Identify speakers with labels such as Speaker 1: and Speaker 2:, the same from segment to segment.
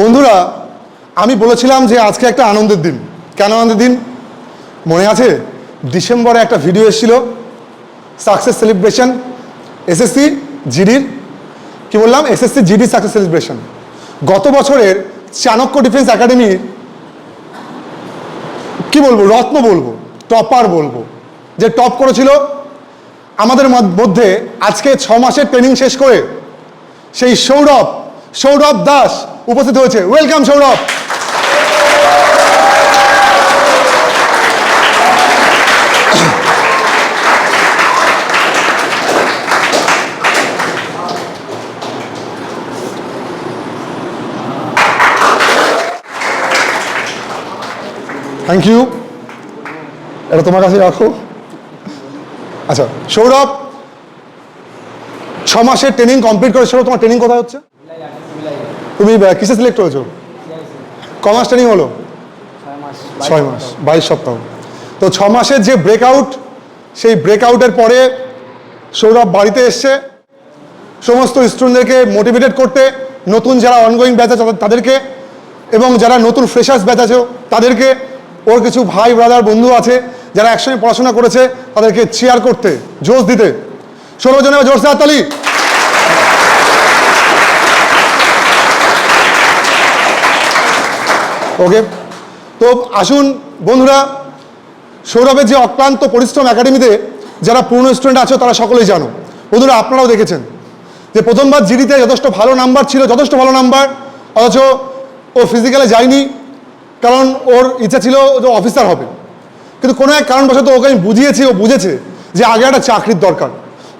Speaker 1: বন্ধুরা, আমি বলেছিলাম যে আজকে একটা আনন্দের দিন। কেন আনন্দের দিন? মনে আছে? ডিসেম্বরে একটা ভিডিও এসেছিল সাকসেস সেলিব্রেশন এসএসসি জিডির কি বললাম? এসএসসি জিডি সাকসেস সেলিব্রেশন গত বছরের চাণক্য ডিফেন্স একাডেমির কি বলব, রত্ন বলব টপার বলব। যে টপ করেছিল, আমাদের মধ্যে আজকে ছ মাসের ট্রেনিং শেষ করে, সেই সৌরভ সৌরভ দাস উপস্থিত হয়েছে। ওয়েলকাম সৌরভ। থ্যাংক ইউ এটা তোমার কাছে রাখো। আচ্ছা সৌরভ ছ মাসের ট্রেনিং কমপ্লিট করে তোমার ট্রেনিং কোথায় হচ্ছে? তুমি কিসে সিলেক্ট হয়েছো? কমার্স ট্রেনিং হলো? ছয় মাস, বাইশ সপ্তাহ। তো ছ মাসের যে ব্রেকআউট সেই ব্রেকআউটের পরে সৌরভ বাড়িতে এসছে। সমস্ত স্টুডেন্টদেরকে মোটিভেটেড করতে নতুন যারা অনগোয়িং ব্যাচ আছে তাদেরকে এবং যারা নতুন ফ্রেশার্স ব্যাচ আছে তাদেরকে। ওর কিছু ভাই ব্রাদার বন্ধু আছে যারা একসঙ্গে পড়াশোনা করেছে তাদেরকে চেয়ার করতে, জোশ দিতে। ষোলো জনের জোরসে হাততালি ওকে তো আসুন, বন্ধুরা, সৌরভের যে অক্লান্ত পরিশ্রম একাডেমিতে যারা পুরনো স্টুডেন্ট আছে, তারা সকলেই জানো। বন্ধুরা, আপনারাও দেখেছেন যে প্রথমবার জিডিতে যথেষ্ট ভালো নাম্বার ছিল, যথেষ্ট ভালো নাম্বার অথচ ও ফিজিক্যালে যায়নি, কারণ ওর ইচ্ছা ছিল যে অফিসার হবে। কিন্তু কোনো এক কারণবশত ওকে আমি বুঝিয়েছি, ও বুঝেছে যে আগে একটা চাকরির দরকার।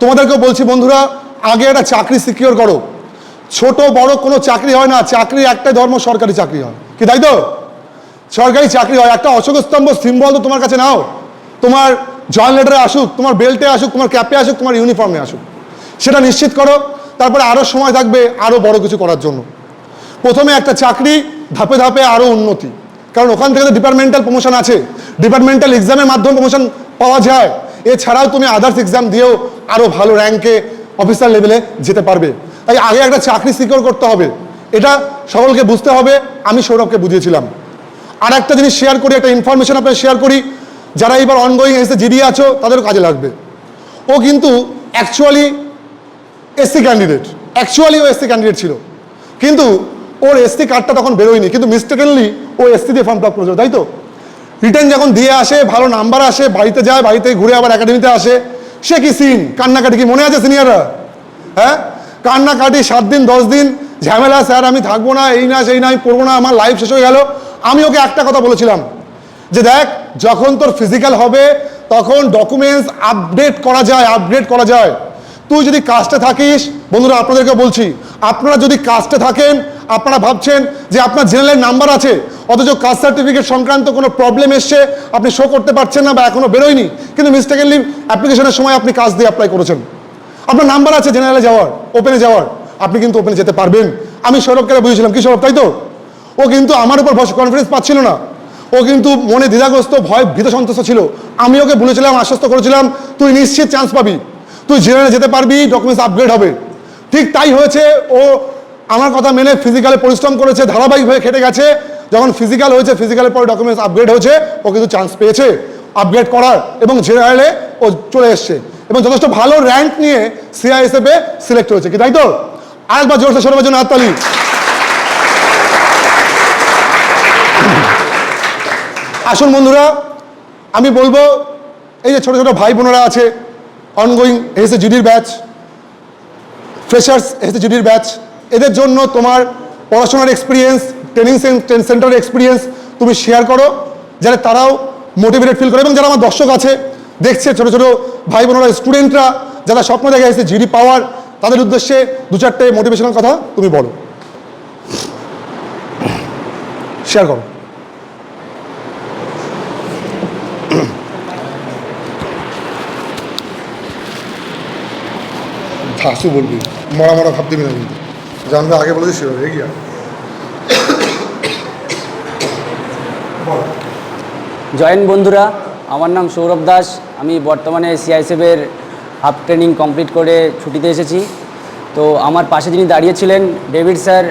Speaker 1: তোমাদেরকেও বলছি, বন্ধুরা, আগে একটা চাকরি সিকিওর করো। ছোট, বড় কোনো চাকরি হয় না, চাকরি একটাই ধর্ম, সরকারি চাকরি হয়। কি তাই তো? সরকারি চাকরি হয়, একটা অশোক স্তম্ভ সিম্বল তো তোমার কাছে নাও। তোমার জয়েন লেটারে আসুক, তোমার বেল্টে আসুক, তোমার ক্যাপে আসুক, তোমার ইউনিফর্মে আসুক। সেটা নিশ্চিত করো, তারপরে আরও সময় থাকবে আরও বড় কিছু করার জন্য। প্রথমে একটা চাকরি, ধাপে ধাপে আরও উন্নতি। কারণ ওখান থেকে তো ডিপার্টমেন্টাল প্রমোশন আছে। ডিপার্টমেন্টাল এক্সামের মাধ্যমে প্রমোশন পাওয়া যায়। এছাড়াও তুমি আদার্স এক্সাম দিয়েও আরও ভালো র্যাঙ্কে অফিসার লেভেলে যেতে পারবে। তাই আগে একটা চাকরি সিকিওর করতে হবে। এটা সকলকে বুঝতে হবে, আমি সৌরভকে বুঝিয়েছিলাম। আর একটা জিনিস শেয়ার করি, একটা ইনফরমেশন আপনার শেয়ার করি, যারা এবার অনগোয়িং এসে জিডি আছো, তাদেরও কাজে লাগবে। ও কিন্তু অ্যাকচুয়ালি এসসি ক্যান্ডিডেট অ্যাকচুয়ালি ও এসসি ক্যান্ডিডেট ছিল। কিন্তু ওর এসসি কার্ডটা তখন বেরোয়নি, কিন্তু মিস্টেকেনলি ও এসসি দিয়ে ফর্ম ফিল আপ করেছিল, তাই তো? রিটার্ন যখন দিয়ে আসে, ভালো নাম্বার আসে, বাড়িতে যায়, বাড়িতে ঘুরে আবার একাডেমিতে আসে, সে কি সিন কান্নাকাটি কি মনে আছে সিনিয়ররা হ্যাঁ? কান্নাকাটি সাত দিন, দশ দিন ঝামেলা, স্যার, আমি থাকব না, এই না, সেই না, আমি পড়ব না, আমার লাইফ শেষ হয়ে গেল। আমি ওকে একটা কথা বলেছিলাম যে, দেখ, যখন তোর ফিজিক্যাল হবে, তখন ডকুমেন্টস আপডেট করা যায় আপগ্রেড করা যায়। তুই যদি কাস্টে থাকিস, বন্ধুরা, আপনাদেরকে বলছি, আপনারা যদি কাস্টে থাকেন, আপনারা ভাবছেন যে আপনার জেনারেল নাম্বার আছে, অথচ কাস্ট সার্টিফিকেট সংক্রান্ত কোনো প্রবলেম এসছে, আপনি শো করতে পারছেন না বা এখনও বেরোয়নি, কিন্তু মিস্টেকেনলি অ্যাপ্লিকেশনের সময় আপনি কাজ দিয়ে অ্যাপ্লাই করেছেন। আপনার নাম্বার আছে জেনারেলে যাওয়ার ওপেনে যাওয়ার। আপনি কিন্তু ওপেনে যেতে পারবেন। আমি সৌরভকে বুঝেছিলাম, কি সৌরভ, তাই তো? ও কিন্তু আমার উপর কনফিডেন্স পাচ্ছিল না। ও কিন্তু মনে দ্বিধাগ্রস্ত, ভয়, ভীত সন্তুষ্ট ছিল। আমি ওকে বলেছিলাম, আশ্বস্ত করেছিলাম, তুই নিশ্চিত চান্স পাবি। তুই জেনারেলে যেতে পারবি ডকুমেন্টস আপগ্রেড হবে। ঠিক তাই হয়েছে, ও আমার কথা মেনে ফিজিক্যালে পরিশ্রম করেছে ধারাবাহিকভাবে খেটে গেছে। যখন ফিজিক্যাল হয়েছে ফিজিক্যালের পরে ডকুমেন্টস আপগ্রেড হয়েছে, ও কিন্তু চান্স পেয়েছে আপগ্রেড করার এবং জেনারেলে ও চলে এসছে। এবং যথেষ্ট ভালো র্যাঙ্ক নিয়ে সিআইএসএফে সিলেক্ট হয়েছে, কি তাই তো? আরেকবার জোরসে সরবের জন্য হাততালি। আসুন বন্ধুরা, আমি বলব, এই যে ছোট ছোট ভাই বোনেরা আছে অনগোয়িং এসে জিডির ব্যাচ ফ্রেশার্স এসে জিডির ব্যাচ এদের জন্য তোমার পড়াশোনার এক্সপিরিয়েন্স ট্রেনিং সেন্টারের এক্সপিরিয়েন্স তুমি শেয়ার করো, যাতে তারাও মোটিভেটেড ফিল করে। এবং যারা আমার দর্শক আছে, দেখছে ছোট ছোট ভাই বোনেরা স্টুডেন্টরা যারা স্বপ্ন দেখে এসে জিডি পাওয়ার তাদের উদ্দেশ্যে দু চারটে মোটিভেশনাল কথা তুমি বলো। শেয়ার করো। ধাসু বলবি। মরা মরা ভাব দিবি না কিন্তু। জানবে আগে বলে দিস সেভাবে এগিয়ে
Speaker 2: জয়েন বন্ধুরা আমার নাম সৌরভ দাস। আমি বর্তমানে সিআইএসএফের হাফ ট্রেনিং কমপ্লিট করে ছুটিতে এসেছি। তো আমার পাশে যিনি দাঁড়িয়েছিলেন ডেভিড স্যার,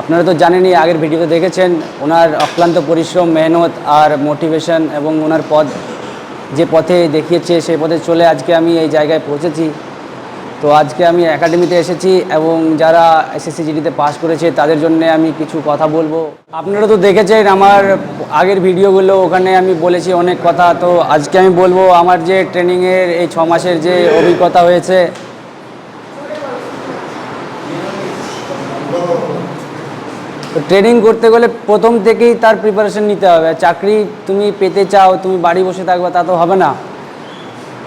Speaker 2: আপনারা তো জানেনই, আগের ভিডিওতে দেখেছেন, ওনার অক্লান্ত পরিশ্রম, মেহনত আর মোটিভেশন এবং ওনার পথ যে পথে দেখিয়েছে, সেই পথে চলে আজকে আমি এই জায়গায় পৌঁছেছি। তো আজকে আমি একাডেমিতে এসেছি এবং যারা এসএসসি জিডিতে পাস করেছে, তাদের জন্য আমি কিছু কথা বলব। আপনারা তো দেখেছেন আমার আগের ভিডিওগুলো ওখানে আমি বলেছি অনেক কথা। তো আজকে আমি বলব আমার যে ট্রেনিংয়ের এই ছ মাসের যে অভিজ্ঞতা হয়েছে। ট্রেনিং করতে গেলে প্রথম থেকেই তার প্রিপারেশন নিতে হবে। চাকরি তুমি পেতে চাও, তুমি বাড়ি বসে থাকবে, তা তো হবে না।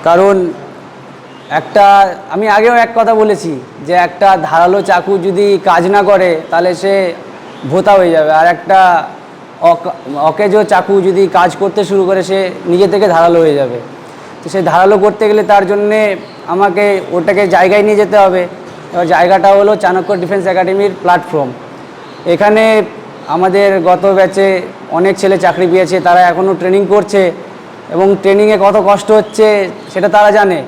Speaker 2: কারণ একটা, আমি আগেও এক কথা বলেছি যে একটা ধারালো চাকু যদি কাজ না করে, তাহলে সে ভোতা হয়ে যাবে। আর একটা অক- অকেজো চাকু যদি কাজ করতে শুরু করে, সে নিজে থেকে ধারালো হয়ে যাবে। তো সে ধারালো করতে গেলে তার জন্যে আমাকে ওটাকে জায়গায় নিয়ে যেতে হবে। এবার জায়গাটা হলো চাণক্য ডিফেন্স একাডেমির প্ল্যাটফর্ম। এখানে আমাদের গত ব্যাচে অনেক ছেলে চাকরি পেয়েছে, তারা এখনও ট্রেনিং করছে এবং ট্রেনিংয়ে কত কষ্ট হচ্ছে, সেটা তারা জানে।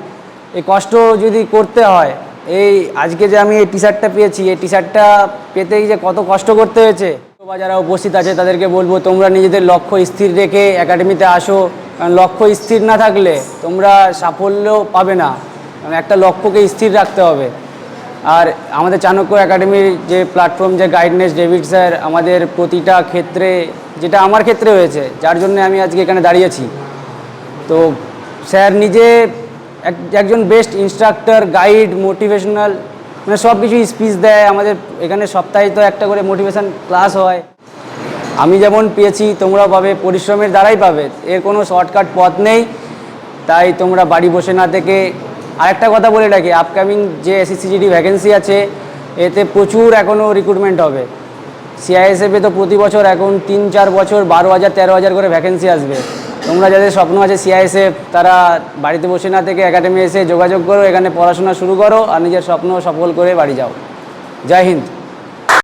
Speaker 2: এই কষ্ট যদি করতে হয়, এই আজকে যে আমি এই টি শার্টটা পেয়েছি, এই টি শার্টটা পেতে যে কত কষ্ট করতে হয়েছে। বা যারা উপস্থিত আছে, তাদেরকে বলব, তোমরা নিজেদের লক্ষ্য স্থির রেখে একাডেমিতে আসো। কারণ লক্ষ্য স্থির না থাকলে তোমরা সাফল্য পাবে না। একটা লক্ষ্যকে স্থির রাখতে হবে। আর আমাদের চাণক্য একাডেমির যে প্ল্যাটফর্ম যে গাইডনেস ডেভিড স্যার আমাদের প্রতিটা ক্ষেত্রে, যেটা আমার ক্ষেত্রে হয়েছে, যার জন্য আমি আজকে এখানে দাঁড়িয়েছি। তো স্যার নিজে একজন বেস্ট ইনস্ট্রাক্টর গাইড মোটিভেশনাল মানে সব কিছু স্পিচ দেয়। আমাদের এখানে সপ্তাহে তো একটা করে মোটিভেশন ক্লাস হয়। আমি যেমন পেয়েছি তোমরা পাবে, পরিশ্রমের দ্বারাই পাবে। এর কোনো শর্টকাট পথ নেই। তাই তোমরা বাড়ি বসে না থেকে আরেকটা কথা বলে রাখি আপকামিং যে এসএসসিজিডি ভ্যাকেন্সি আছে, এতে প্রচুর এখনও রিক্রুটমেন্ট হবে। সিআইএসএফে তো প্রতি বছর এখন তিন, চার বছর বারো হাজার, তেরো হাজার করে ভ্যাকেন্সি আসবে। তোমরা যাদের স্বপ্ন আছে সিআইএসএফ তারা বাড়িতে বসে না থেকে একাডেমি এসে যোগাযোগ করো, এখানে পড়াশোনা শুরু করো আর নিজের স্বপ্ন সফল করে বাড়ি যাও। জয় হিন্দ।